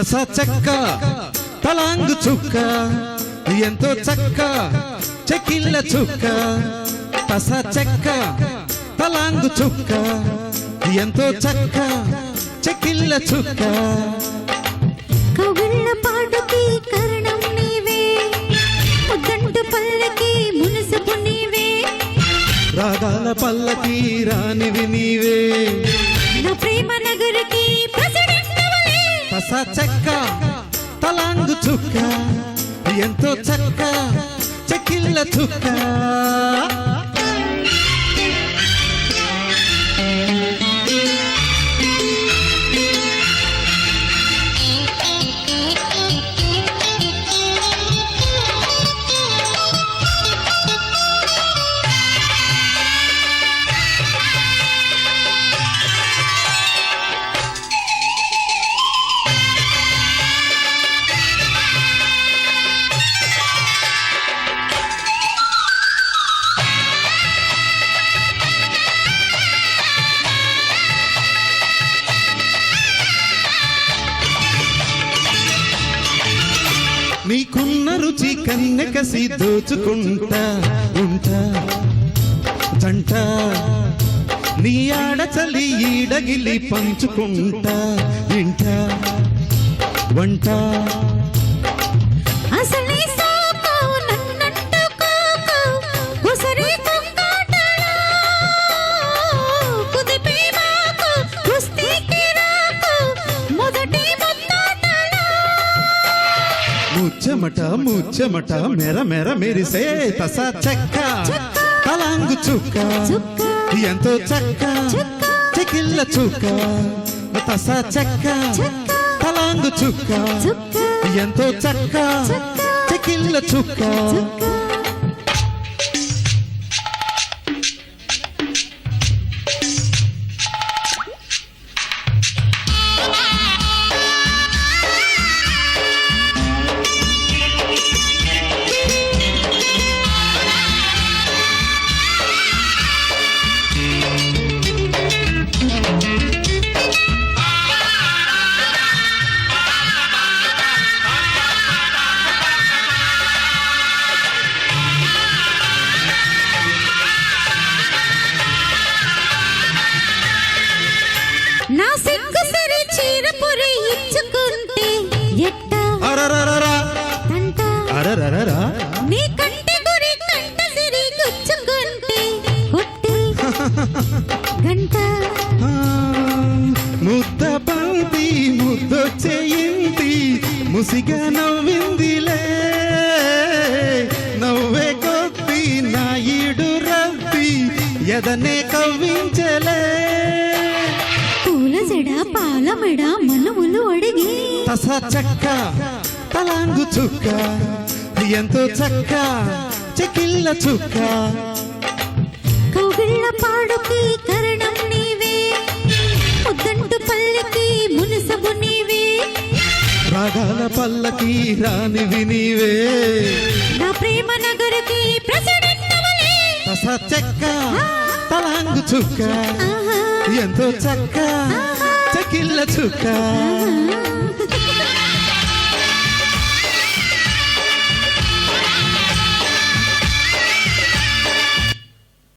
తస చెక్క తలాంగు చుక్క ఎంతో చక్క చెకిళ్ళ చుక్క తస చెక్క తలాంగు చుక్క ఎంతో చక్క చెకిళ్ళ చుక్క. కవిళ్ళ పాటకి కరణం నీవే ముద్దంటు పల్లకి మునుసపు నీవే. రాగాల పల్లకి రానివి నీవే. నా ప్రేమ నువ్వే. చెక్క తలాంగు చుక్క ఎంతో చక్క చెకిళ్ళ చుక్క నీకున్న రుచి కన్నెకసి దోచుకుంటా ఉంటా జంట నీ ఆడచలి ఈడగిలి పంచుకుంటా ఇంట వంట. ముచ్చమట ముచ్చమట మెర మెర మెరిసే తస చెక్క తలాంగు చుక్క. ఎంతో చక్క. చెకిళ్ళ చుక్క తస చెక్క. తలాంగు చుక్క. ఎంతో చక్క. చెకిళ్ళ చుక్క నీ కంటి గురి కంట సిరి కొట్టి గంట ఆ, ముద్ద బంతి ముద్దొచ్చేయింది ముసిగా నవ్విందిలే. నవ్వే కొద్ది నా ఈడు రవ్వి ఎదనే కవ్వించలే. పూల జడ పాల మెడ మనుములు అడిగి. తస చెక్క. తలాంగు చుక్క ఎంతో చక్క చెకిళ్ళ చుక్క. కౌగిళ్ళ పాడుకి కరణం నీవే ముద్దంటు పల్లెకి మునుసబు నీవే. రాగాల పల్లకి రానివి నీవే. నా ప్రేమ నగరికి ప్రెసిడెంట్ నువ్వే. తస చెక్క తలాంగు చుక్క ఎంతో చక్క చెకిళ్ళ చుక్క.